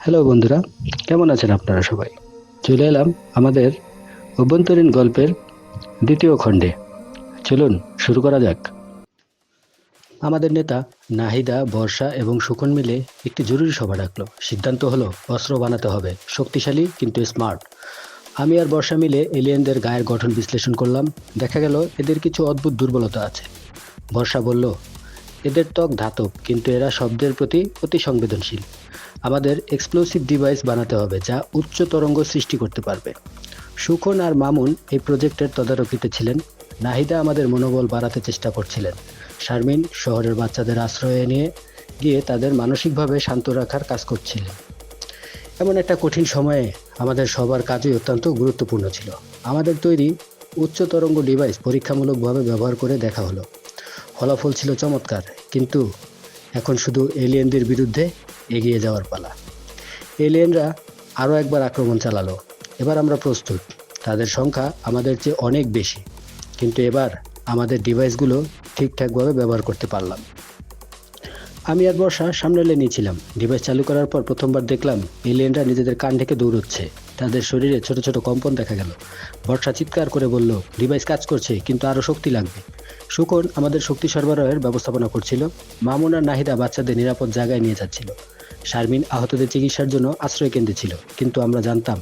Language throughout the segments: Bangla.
হ্যালো বন্ধুরা। কেমন আছেন আপনারা সবাই? চলে এলাম আমাদের অভ্যন্তরীণ গল্পের দ্বিতীয় খণ্ডে। চলুন, শুরু করা যাক। আমাদের নেতা নাহিদা, বর্ষা এবং সুখন মিলে একটি জরুরি সভা ডাকলো। সিদ্ধান্ত হলো, অস্ত্র বানাতে হবে। শক্তিশালী কিন্তু স্মার্ট আমি আর বর্ষা মিলে এলিয়েনদের গায়ের গঠন বিশ্লেষণ করলাম। দেখা গেল, এদের কিছু অদ্ভুত দুর্বলতা আছে। বর্ষা বলল এদের ত্বক ধাতব, কিন্তু এরা শব্দের প্রতি অতি সংবেদনশীল। আমাদের এক্সপ্লোসিভ ডিভাইস বানাতে হবে যা উচ্চ তরঙ্গ সৃষ্টি করতে পারবে। সুখন আর মামুন এই প্রজেক্টের তদারকিতে ছিলেন। নাহিদা আমাদের মনোবল বাড়াতে চেষ্টা করছিলেন। শারমিন শহরের বাচ্চাদের আশ্রয়ে নিয়ে গিয়ে তাদের মানসিকভাবে শান্ত রাখার কাজ করছিলেন। এমন একটা কঠিন সময়ে আমাদের সবার কাজই অত্যন্ত গুরুত্বপূর্ণ ছিল। আমাদের তৈরি উচ্চ তরঙ্গ ডিভাইস পরীক্ষামূলকভাবে ব্যবহার করে দেখা হলো। ফলাফল ছিল চমৎকার, কিন্তু এখন শুধু এলিয়েনদের বিরুদ্ধে এগিয়ে যাওয়ার পালা। এলিয়েনরা আরও একবার আক্রমণ চালালো। এবার আমরা প্রস্তুত। তাদের সংখ্যা আমাদের চেয়ে অনেক বেশি, কিন্তু এবার আমাদের ডিভাইসগুলো ঠিকঠাকভাবে ব্যবহার করতে পারলাম। আমি আর বর্ষা সামনে লেনে ছিলাম। ডিভাইস চালু করার পর প্রথমবার দেখলাম এলিয়েনরা নিজেদের কান ঢেকে দৌড়চ্ছে। তাদের শরীরে ছোট ছোট কম্পন দেখা গেল। বর্ষা চিৎকার করে বলল, ডিভাইস কাজ করছে, কিন্তু আরও শক্তি লাগবে। সুকন আমাদের শক্তি সরবরাহের ব্যবস্থাপনা করছিল। মামুন নাহিদা বাচ্চাদের নিরাপদ জায়গায় নিয়ে যাচ্ছিল। শারমিন আহতদের চিকিৎসার জন্য আশ্রয় কেন্দ্রে ছিল, কিন্তু আমরা জানতাম,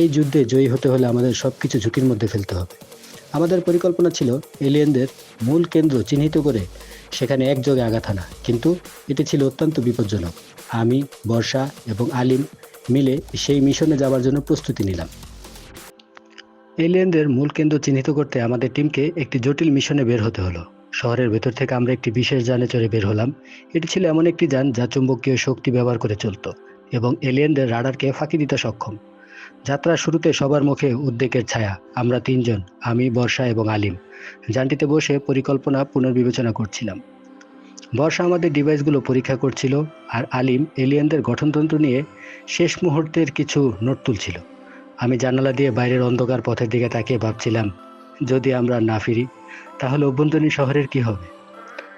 এই যুদ্ধে জয়ী হতে হলে আমাদের সব কিছু ঝুঁকির মধ্যে ফেলতে হবে। আমাদের পরিকল্পনা ছিল, এলিয়েনদের মূল কেন্দ্র চিহ্নিত করে সেখানে একযোগে আঘাত আনা কিন্তু এটি ছিল অত্যন্ত বিপজ্জনক। আমি, বর্ষা এবং আলিম মিলে সেই মিশনে যাওয়ার জন্য প্রস্তুতি নিলাম। এলিয়েনদের মূল কেন্দ্র চিহ্নিত করতে আমাদের টিমকে একটি জটিল মিশনে বের হতে হলো। শহরের ভেতর থেকে আমরা একটি বিশেষ যানে চড়ে বের হলাম। এটি ছিল এমন একটি যান যা চুম্বকীয় শক্তি ব্যবহার করে চলত এবং এলিয়েনদের রাডারকে ফাঁকি দিতে সক্ষম। যাত্রার শুরুতে সবার মুখে উদ্বেগের ছায়া। আমরা তিনজন, আমি, বর্ষা এবং আলিম। যানটিতে বসে পরিকল্পনা পুনর্বিবেচনা করছিলাম। বর্ষা আমাদের ডিভাইসগুলো পরীক্ষা করছিল আর আলিম এলিয়েনদের গঠনতন্ত্র নিয়ে শেষ মুহূর্তের কিছু নোট তুলছিল। আমি জানালা দিয়ে বাইরের অন্ধকার পথের দিকে তাকিয়ে ভাবছিলাম, যদি আমরা না ফিরি, তাহলে অভ্যন্তরীণ শহরের কি হবে?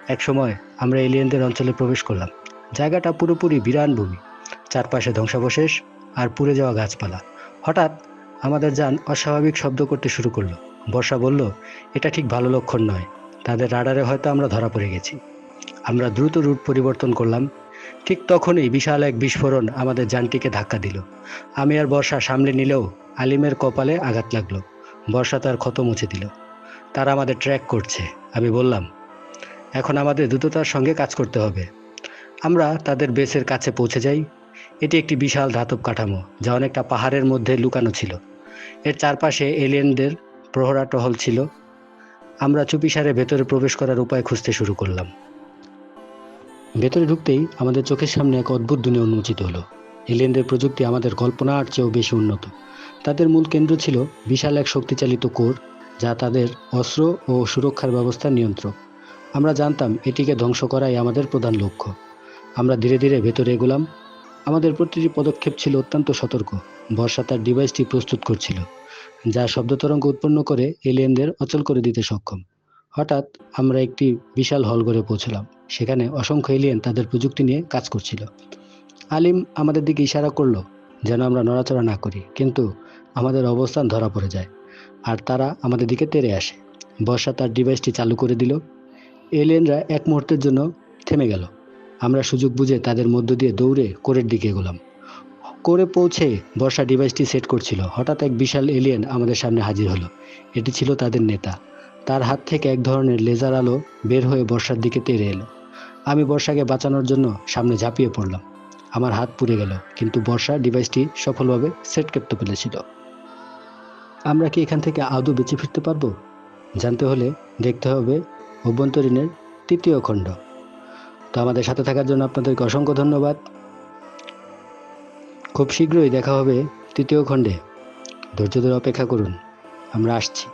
এক সময় আমরা এলিয়েনদের অঞ্চলে প্রবেশ করলাম। জায়গাটা পুরোপুরি বিরান ভূমি, চারপাশে ধ্বংসাবশেষ আর পুড়ে যাওয়া গাছপালা। হঠাৎ আমাদের যান অস্বাভাবিক শব্দ করতে শুরু করল। বর্ষা বলল, এটা ঠিক ভালো লক্ষণ নয়। তাদের রাডারে হয়তো আমরা ধরা পড়ে গেছি। আমরা দ্রুত রুট পরিবর্তন করলাম। ঠিক তখনই বিশাল এক বিস্ফোরণ আমাদের যানটিকে ধাক্কা দিল। আমি আর বর্ষা সামনে নিলেও আলিমের কপালে আঘাত লাগল। বর্ষা তার ক্ষত মুছে দিল। তারা আমাদের ট্র্যাক করছে। আমি বললাম, এখন আমাদের দ্রুততার সঙ্গে কাজ করতে হবে। আমরা তাদের বেসের কাছে পৌঁছে যাই। এটি একটি বিশাল ধাতব কাঠামো যা অনেকটা পাহাড়ের মধ্যে লুকানো ছিল। এর চারপাশে এলিয়েনদের প্রহরা টহল ছিল। আমরা চুপিসারে ভেতরে প্রবেশ করার উপায় খুঁজতে শুরু করলাম। ভেতরে ঢুকতেই আমাদের চোখের সামনে এক অদ্ভুত দুনিয়া উন্মোচিত হলো। এলিয়েনদের প্রযুক্তি আমাদের কল্পনার চেয়েও বেশি উন্নত। তাদের মূল কেন্দ্র ছিল বিশাল এক শক্তিচালিত কোর, যা তাদের অস্ত্র ও সুরক্ষার ব্যবস্থা নিয়ন্ত্রক। আমরা জানতাম এটিকে ধ্বংস করাই আমাদের প্রধান লক্ষ্য। আমরা ধীরে ধীরে ভেতরে এগোলাম। আমাদের প্রতিটি পদক্ষেপ ছিল অত্যন্ত সতর্ক। বর্ষা তার ডিভাইসটি প্রস্তুত করছিল, যা শব্দ তরঙ্গ উৎপন্ন করে এলিয়েনদের অচল করে দিতে সক্ষম। হঠাৎ আমরা একটি বিশাল হল ঘরে পৌঁছলাম। সেখানে অসংখ্য এলিয়েন তাদের প্রযুক্তি নিয়ে কাজ করছিল। আলিম আমাদের দিকে ইশারা করল যেন আমরা নড়াচড়া না করি, কিন্তু আমাদের অবস্থান ধরা পড়ে যায় আর তারা আমাদের দিকে তেড়ে আসে। বর্ষা তার ডিভাইসটি চালু করে দিল। এলিয়েনরা এক মুহূর্তের জন্য থেমে গেল। আমরা সুযোগ বুঝে তাদের মধ্য দিয়ে দৌড়ে কোরের দিকে গেলাম করে পৌঁছে বর্ষা ডিভাইসটি সেট করছিল। হঠাৎ এক বিশাল এলিয়েন আমাদের সামনে হাজির হলো। এটি ছিল তাদের নেতা। তার হাত থেকে এক ধরনের লেজার আলো বের হয়ে বর্ষার দিকে তেড়ে এলো। আমি বর্ষাকে বাঁচানোর জন্য সামনে ঝাঁপিয়ে পড়লাম। আমার হাত পুড়ে গেল, কিন্তু বর্ষা ডিভাইসটি সফলভাবে সেট করতে পেরেছিল। আমরা কি এখান থেকে আদৌ বেঁচে ফিরতে পারব? জানতে হলে দেখতে হবে অভ্যন্তরীণের তৃতীয় খণ্ড। তো আমাদের সাথে থাকার জন্য আপনাদেরকে অসংখ্য ধন্যবাদ। খুব শীঘ্রই দেখা হবে তৃতীয় খণ্ডে। ধৈর্য ধরে অপেক্ষা করুন। আমরা আসছি।